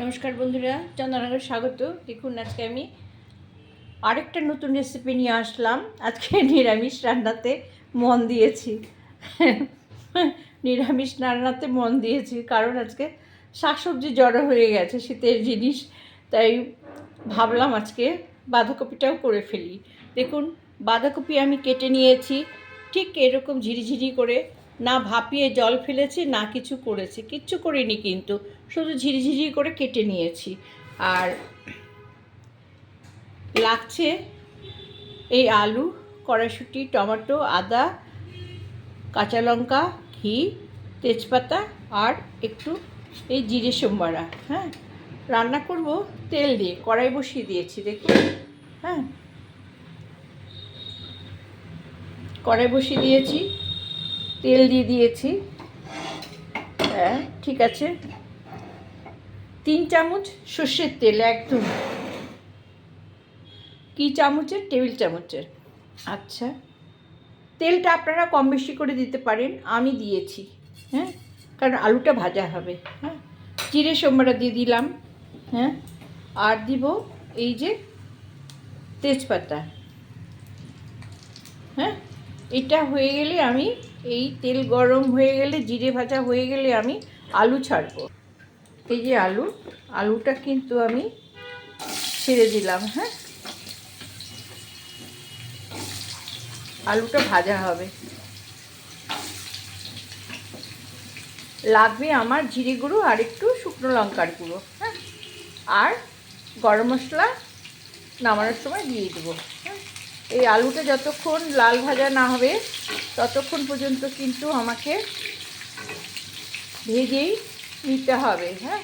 নমস্কার বন্ধুরা চন্দননগর স্বাগত। দেখুন, আজকে আমি আরেকটা নতুন রেসিপি নিয়ে আসলাম। আজকে নিরামিষ রান্নাতে মন দিয়েছি। নিরামিষ রান্নাতে মন দিয়েছি, কারণ আজকে শাকসবজি জড়ো হয়ে গেছে শীতের জিনিস। তাই ভাবলাম আজকে বাঁধাকপিটাও করে ফেলি। দেখুন, বাঁধাকপি আমি কেটে নিয়েছি। ঠিক এরকম ঝিরিঝিরি করে না ভাপিয়ে জল ফেলেছি, না কিছু করেছি। কিচ্ছু করিনি কিন্তু, শুধু ঝিরিঝিরি করে কেটে নিয়েছি। আর লাগছে এই আলু, কড়াইশুঁটি, টমেটো, আদা, কাঁচা লঙ্কা, ঘি, তেজপাতা আর একটু এই জিরে সোমবারা হ্যাঁ? রান্না করব তেল দিয়ে, কড়াই বসিয়ে দিয়েছি, দেখুন হ্যাঁ? কড়াই বসিয়ে দিয়েছি। তেল দিয়ে দিয়েছি। হ্যাঁ ঠিক আছে। তিন চামচ সর্ষের তেল, একদম। কি চামচের? টেবিল চামচের। আচ্ছা। তেলটা আপনারা কম বেশি করে দিতে পারেন, আমি দিয়েছি। হ্যাঁ কারণ আলুটা ভাজা হবে। হ্যাঁ জিরে সোমবারা দিয়ে দিলাম। হ্যাঁ আর দিব এই যে তেজপাতা। হ্যাঁ এটা হয়ে গেলে আমি এই তেল গরম হয়ে গেলে, জিরে ভাজা হয়ে গেলে আমি আলু ছাড়বো। এই যে আলু, আলুটা কিন্তু আমি ছেড়ে দিলাম হ্যাঁ? আলুটা ভাজা হবে। লাগবে আমার জিরে গুঁড়ো আর একটু শুকনো লঙ্কার গুঁড়ো হ্যাঁ? আর গরম মশলা নামানোর সময় দিয়ে দেবো। এই আলুটা যতক্ষণ লাল ভাজা না হবে, ততক্ষণ পর্যন্ত কিন্তু আমাকে ভেজেই নিতে হবে হ্যাঁ?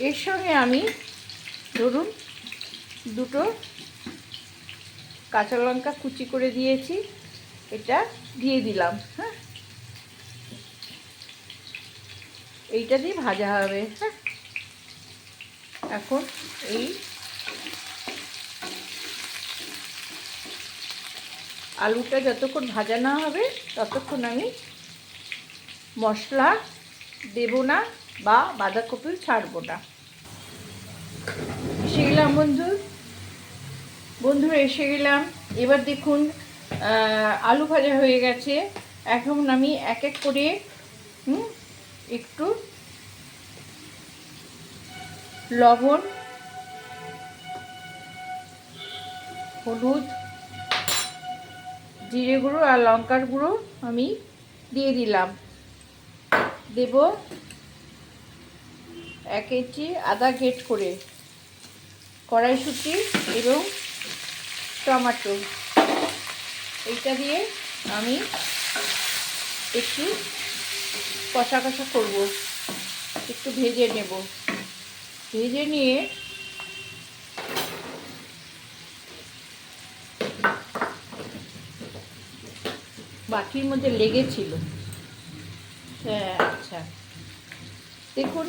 এর সঙ্গে আমি ধরুন দুটো কাঁচা লঙ্কা কুচি করে দিয়েছি, এটা দিয়ে দিলাম হ্যাঁ? এইটা দিয়ে ভাজা হবে হ্যাঁ? এখন এই আলুটা যতক্ষণ ভাজা না হবে, ততক্ষণ আমি মশলা দেব না বা বাঁধাকপি ছাড়বো না। এসে গেলাম বন্ধু। বন্ধুরা এসে গেলাম। এবার দেখুন আলু ভাজা হয়ে গেছে। এখন আমি এক এক করে একটু লবণ, হলুদ জিরে গুঁড়ো আর লঙ্কার গুঁড়ো আমি দিয়ে দিলাম। দেব এক ইঞ্চি আদা গেট করে, কড়াইশুঁটি এবং টমাটো। এইটা দিয়ে আমি একটু কষা কষা করব, একটু ভেজে নেব। ভেজে নিয়ে বাটির মধ্যে লেগেছিল। হ্যাঁ আচ্ছা। দেখুন।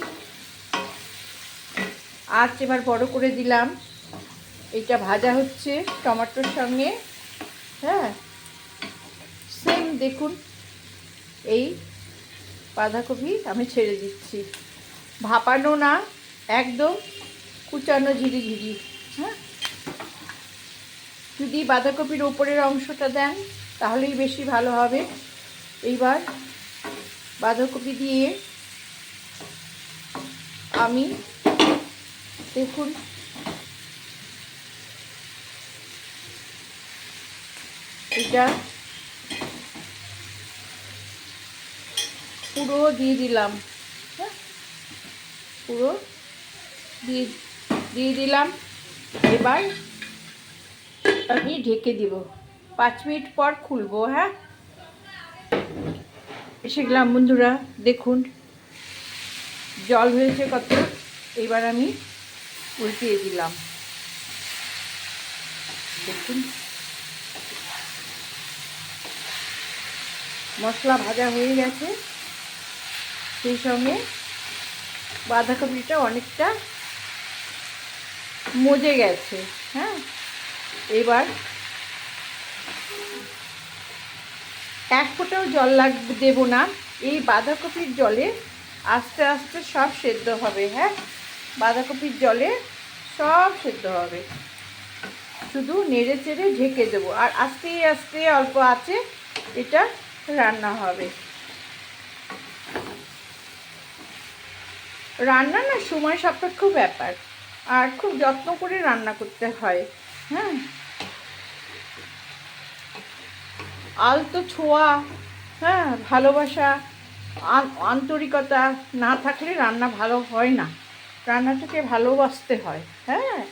আজ এবার বড় করে দিলাম। এটা ভাজা হচ্ছে টমাটোর সঙ্গে। হ্যাঁ। সেম দেখুন। এই বাঁধাকপি আমি ছেড়ে দিচ্ছি। ভাপানো না, একদম কুচানো ঝিরি ঝিরি। হ্যাঁ। যদি বাঁধাকপির ওপরের অংশটা দেন তাহলেই বেশি ভালো হবে। এইবার বাঁধাকপি দিয়ে আমি দেখুন। এটা পুরো দিয়ে দিলাম। হ্যাঁ? পুরো দিয়ে দিয়ে দিলাম। এবার আমি ঢেকে দিব। পাঁচ মিনিট পর খুলবো হ্যাঁ? এসে গেলাম বন্ধুরা, দেখুন। জল হয়েছে কত এইবার আমি উল্টিয়ে দিলাম। দেখুন। মশলা ভাজা হয়ে গেছে। সেই সঙ্গে বাঁধাকপিটা অনেকটা মজে গেছে হ্যাঁ? এবার এক ফোঁটাও জল লাগবে দেবো না। এই বাঁধাকপির জলে আস্তে আস্তে সব সেদ্ধ হবে হ্যাঁ? বাঁধাকপির জলে সব সেদ্ধ হবে। শুধু নেড়ে চেড়ে ঢেকে দেবো। আর আস্তে আস্তে অল্প আছে, এটা রান্না হবে। রান্না না, সময় সাপেক্ষ ব্যাপার। আর খুব যত্ন করে রান্না করতে হয় হ্যাঁ? আলতো ছোঁয়া হ্যাঁ ভালোবাসা, আন- আন্তরিকতা না থাকলে রান্না ভালো হয় না। রান্নাটাকে ভালোবাসতে হয় হ্যাঁ।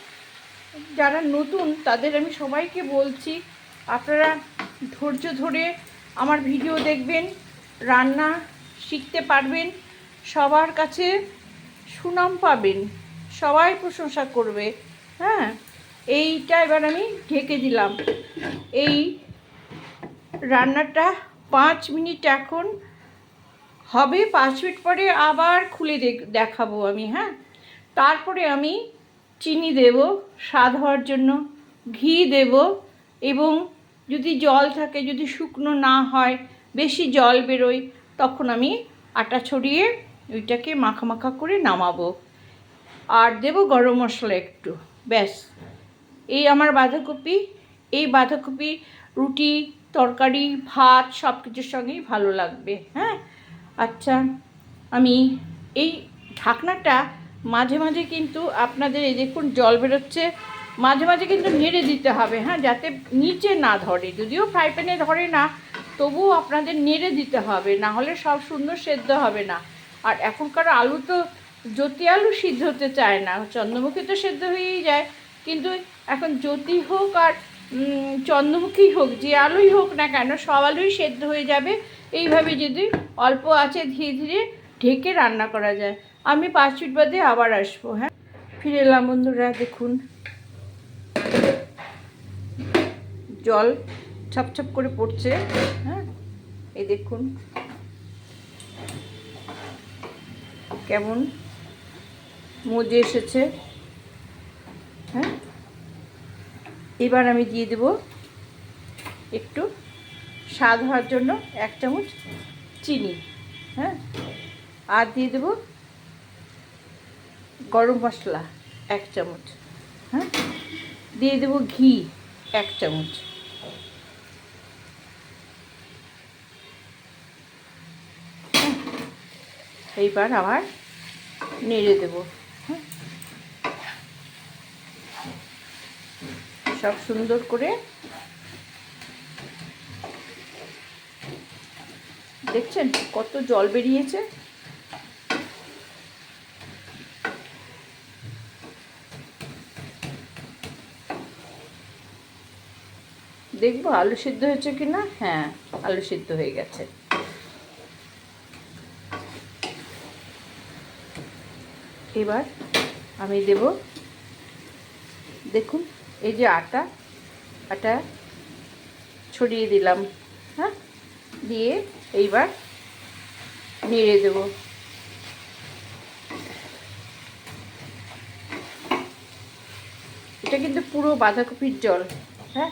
যারা নতুন, তাদের আমি সবাইকে বলছি, আপনারা ধৈর্য ধরে আমার ভিডিও দেখবেন, রান্না শিখতে পারবেন, সবার কাছে সুনাম পাবেন, সবাই প্রশংসা করবে হ্যাঁ। এইটা এবার আমি ঢেকে দিলাম। এই রান্নাটা পাঁচ মিনিট এখন হবে, পাঁচ মিনিট পরে আবার খুলে দেখ- দেখাবো আমি হ্যাঁ? তারপরে আমি চিনি দেব, স্বাদ হওয়ার জন্য ঘি দেব এবং যদি জল থাকে, যদি শুকনো না হয়, বেশি জল বেরোয়, তখন আমি আটা ছড়িয়ে ওইটাকে মাখা মাখা করে নামাবো। আর দেব গরম মশলা একটু, ব্যাস। এই আমার বাঁধাকপি, এই বাঁধাকপি রুটি তরকারি, ভাত সব কিছুর সঙ্গেই ভালো লাগবে হ্যাঁ? আচ্ছা আমি এই ঢাকনাটা মাঝে মাঝে কিন্তু আপনাদের এই দেখুন জল বেরোচ্ছে, মাঝে মাঝে কিন্তু নেড়ে দিতে হবে হ্যাঁ? যাতে নিচে না ধরে, যদিও ফ্রাই প্যানে ধরে না, তবুও আপনাদের নেড়ে দিতে হবে, না হলে সব সুন্দর সেদ্ধ হবে না। আর এখনকার আলু তো জ্যোতি আলু সিদ্ধ হতে চায় না, চন্দ্রমুখী তো সেদ্ধ হয়েই যায়, কিন্তু এখন জ্যোতি হোক আর চন্দ্রমুখী হোক, যে আলুই হোক না কেন, সব আলুই সেদ্ধ হয়ে যাবে। এইভাবে যদি অল্প আছে, ধীরে ধীরে ঢেকে রান্না করা যায়। আমি পাঁচ মিনিট বাদে আবার আসব হ্যাঁ? ফিরে এলাম বন্ধুরা, দেখুন। জল ছপছপ করে পড়ছে হ্যাঁ? এই দেখুন। কেমন মজে এসেছে হ্যাঁ এবার আমি দিয়ে দেব একটু স্বাদ হওয়ার জন্য এক চামচ চিনি হ্যাঁ? আর দিয়ে দেব গরম মশলা এক চামচ হ্যাঁ? দিয়ে দেব ঘি এক চামচ। হ্যাঁ, এইবার আবার নেড়ে দেব। সব সুন্দর করে দেখছেন কত জল বেরিয়েছে? দেখব আলু সিদ্ধ হয়েছে কি না হ্যাঁ আলু সিদ্ধ হয়ে গেছে। এবার আমি দেব, দেখুন এই যে আটা আটা ছড়িয়ে দিলাম হ্যাঁ? দিয়ে এইবার নেড়ে দেব। এটা কিন্তু পুরো বাঁধাকপির জল হ্যাঁ?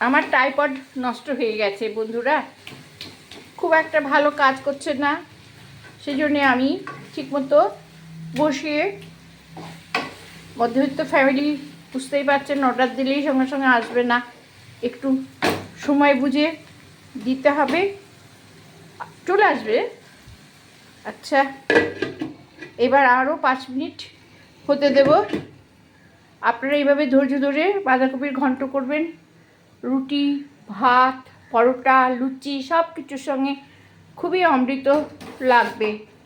আমার টাইপড নষ্ট হয়ে গেছে বন্ধুরা। খুব একটা ভালো কাজ করছে না। সেই জন্যে আমি ঠিকমতো বসিয়ে মধ্যবিত্ত ফ্যামিলি বুঝতেই পারছেন অর্ডার দিলেই সঙ্গে সঙ্গে আসবে না। একটু সময় বুঝে দিতে হবে। চলে আসবে। আচ্ছা এবার আরও পাঁচ মিনিট হতে দেব। আপনারা এইভাবে ধৈর্য ধরে বাঁধাকপির ঘন্ট করবেন। রুটি, ভাত, পরোটা, লুচি সব কিছুর সঙ্গে খুবই অমৃত লাগবে।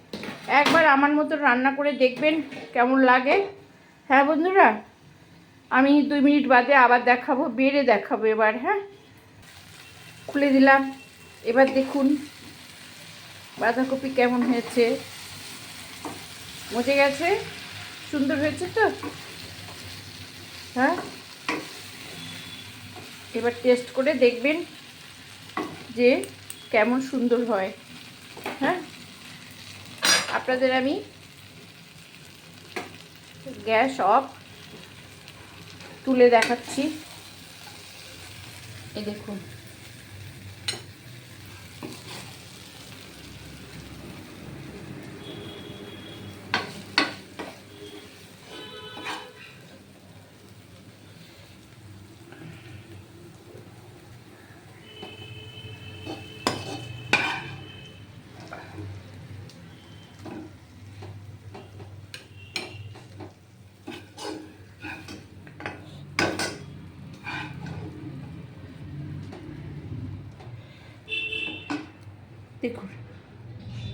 একবার আমার মতো রান্না করে দেখবেন কেমন লাগে। হ্যাঁ বন্ধুরা? আমি দুই মিনিট বাদে আবার দেখাবো, বেড়ে দেখাবো এবার হ্যাঁ? খুলে দিলাম। এবার দেখুন বাঁধাকপি কেমন হয়েছে। মজে গেছে? সুন্দর হয়েছে তো? হ্যাঁ? এবার টেস্ট করে দেখবেন যে কেমন সুন্দর হয়। আপনাদের আমি গ্যাস অফ তুলে দেখাচ্ছি। এই দেখুন।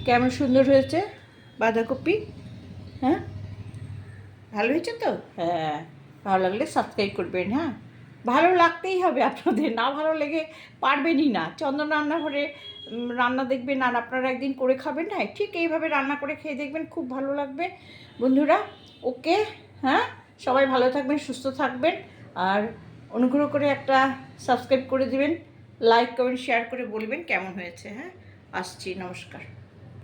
কেমন সুন্দর হয়েছে বাঁধাকপি হ্যাঁ? ভালো হয়েছে তো? হ্যাঁ ভালো লাগলে সাবস্ক্রাইব করবেন হ্যাঁ? ভালো লাগতেই হবে আপনাদের, না ভালো লেগে পারবেনই না। চন্দন রান্নাঘরে রান্না দেখবেন আর আপনারা একদিন করে খাবেন না? ঠিক এইভাবে রান্না করে খেয়ে দেখবেন, খুব ভালো লাগবে। বন্ধুরা, ওকে হ্যাঁ? সবাই ভালো থাকবেন, সুস্থ থাকবেন আর অনুগ্রহ করে একটা সাবস্ক্রাইব করে দিবেন লাইক কমেন্ট শেয়ার করে বলবেন কেমন হয়েছে হ্যাঁ? আসছি নমস্কার।